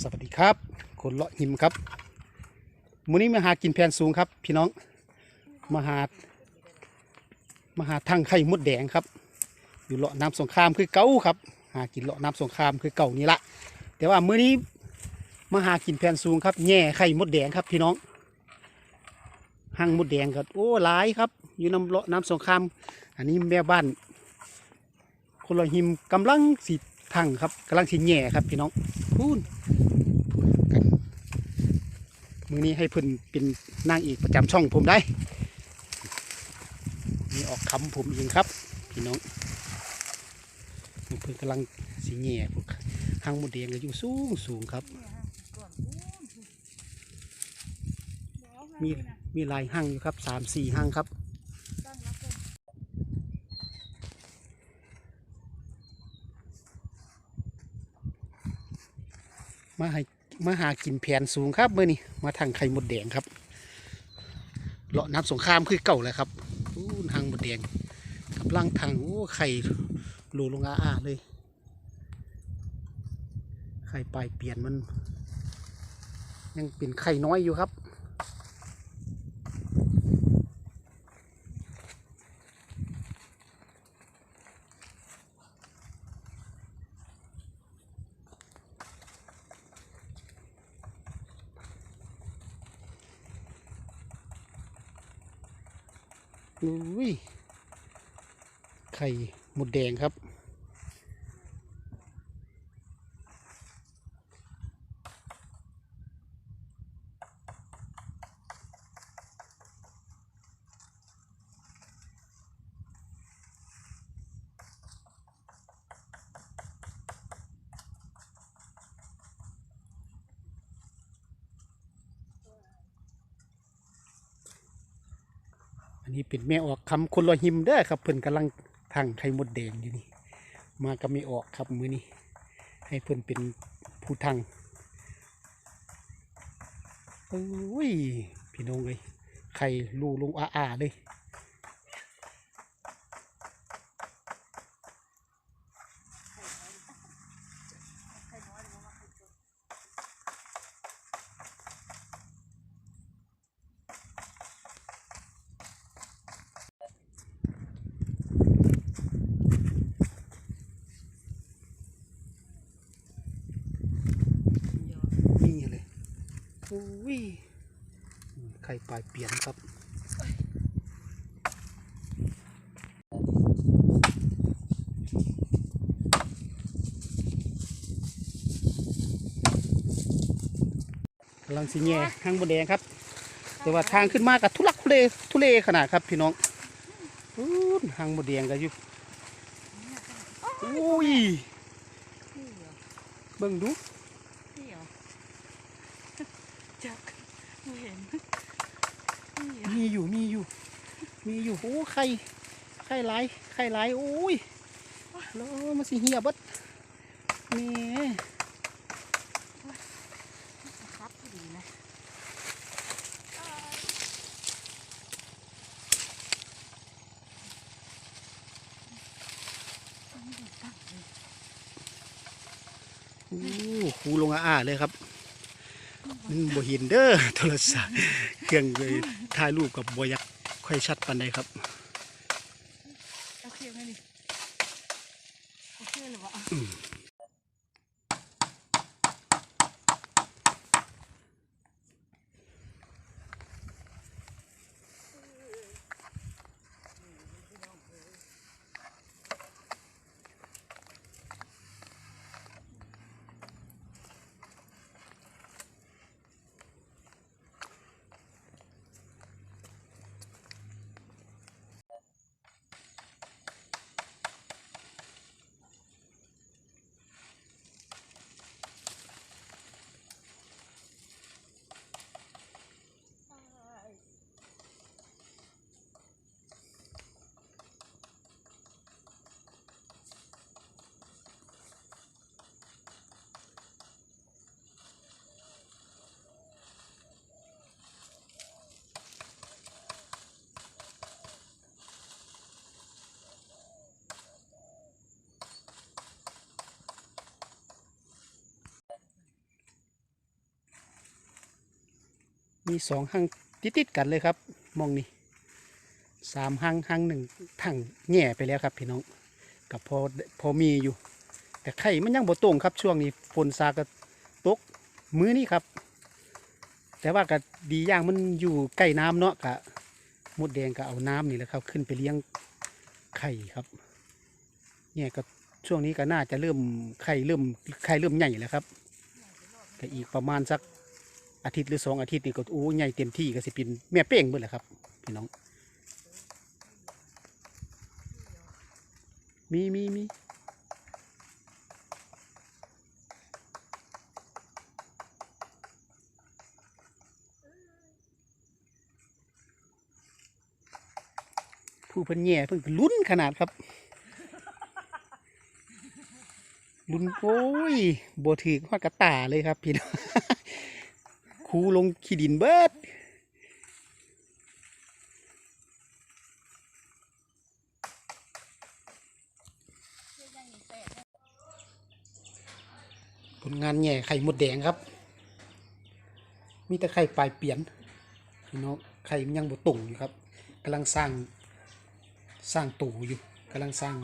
สวัสดีครับ คนเลาะหิมครับมื้อนี้มาหากินแผนสูงครับ พี่น้องมาหามาหาทางไข่มดแดงครับ อยู่เลาะน้ำสงครามคือเก่าครับ หากินเลาะน้ำสงครามคือเก่านี่ละแต่ว่ามื้อนี้มาหากินแผนสูงครับแง่ไข่มดแดงครับ พี่น้องหั่งมดแดงก็โอ้หลายครับ อยู่น้ำเลาะน้ำสงคราม อันนี้แม่บ้าน คนเลาะหิมกำลังสิทั้งครับกำลังสิแง่ครับพี่น้อง พูนกันมือนี้ให้เพิ่นเป็นนางเอกประจำช่องผมได้นี่ออกคำผมเองครับ พี่น้องเพิ่นกำลังสีแง่พวกหางหมดแดงก็อยู่สูงสูงครับ มีมีลายห้างอยู่ครับสามสี่ห้างครับ มาให้มาหากินแผนสูงครับเมื่อนี้มาทางไข่หมดแดงครับเลาะน้ำสงครามคือเก่าเลยครับอู้ทางหมดแดงกับล่างทางโอ้ไข่หลูลงอาอาเลยไข่ปลายเปลี่ยนมัน ยังเป็นไข่น้อยอยู่ครับ อุ้ยไข่หมดแดงครับ นนี้เป็นแม่ออกคำคนลอยหิมเด้อครับเพิ่นกำลังทางไข่มดแดงอยู่นี่ มาก็ไม่ออกครับมือนี้ให้เพิ่นเป็นผู้ทางโอ้ยพี่น้องเลยไข่ลูลงอาอาเลย อ้ยไข่ปลายเปลี่ยนครับกำลังสีแง่ห้างบนแดงครับ แต่ว่าทางขึ้นมากับทุลักทุเลทุเลขนาดครับพี่น้องอู้นห้างบนแดงก็อยู่โอ้ยนี่เหรอเบิ่งดู นี่เหรอจักไม่ เห็นนี่เหรอมีอยู่มีอยู่ มีอยู่โอ้ไข่ไข่หลายไข่หลายโอ้ยแล้วมันสิเหี่ยเบิดนี่จะคับที่ดีนะตั้งเลยโอ้หูลงอาๆเลยครับ มันบ่เห็นเด้อโทรศัพท์เครื่องเลยถ่ายรูปกับบ่อยักค่อยชัดปานใดครับโอเคไหมนี่โอเคเลยวะอ มีสองห้างติดๆกันเลยครับมองนี่สามห้างห้างหนึ่งทั้งแง่ไปแล้วครับพี่น้องกับพอพอมีอยู่ แต่ไข่มันยังบ่ตรงครับช่วงนี้ฝนซาก็ตกมื้อนี้ครับ แต่ว่าก็ดีอย่างมันอยู่ใกล้น้ำเนาะกะมดแดงก็เอาน้ำนี่แหละครับขึ้นไปเลี้ยงไข่ครับเนี่ยก็ช่วงนี้ก็น่าจะเริ่มไข่เริ่มไข่เริ่มใหญ่แล้วครับก็อีกประมาณสัก อาทิตย์หรือสองอาทิตย์นี่ก็โอ้ใหญ่เต็มที่ก็สิเป็นแม่เป้งเบิดแหละครับพี่น้อง มีมีมีผู้เพิ่นแย่เพิ่นลุ้นขนาดครับลุ้นโอ้ยบถือข้อกระตาเลยครับพี่น้อง คูลงขี้ดินเบิดผลงานแง่ไข่หมดแดงครับ มีแต่ไข่ปลายเปลี่ยนพี่น้องไข่มันยังบ่ตุ่งอยู่ครับกำลังสร้างสร้างตู่อยู่กำลังสร้าง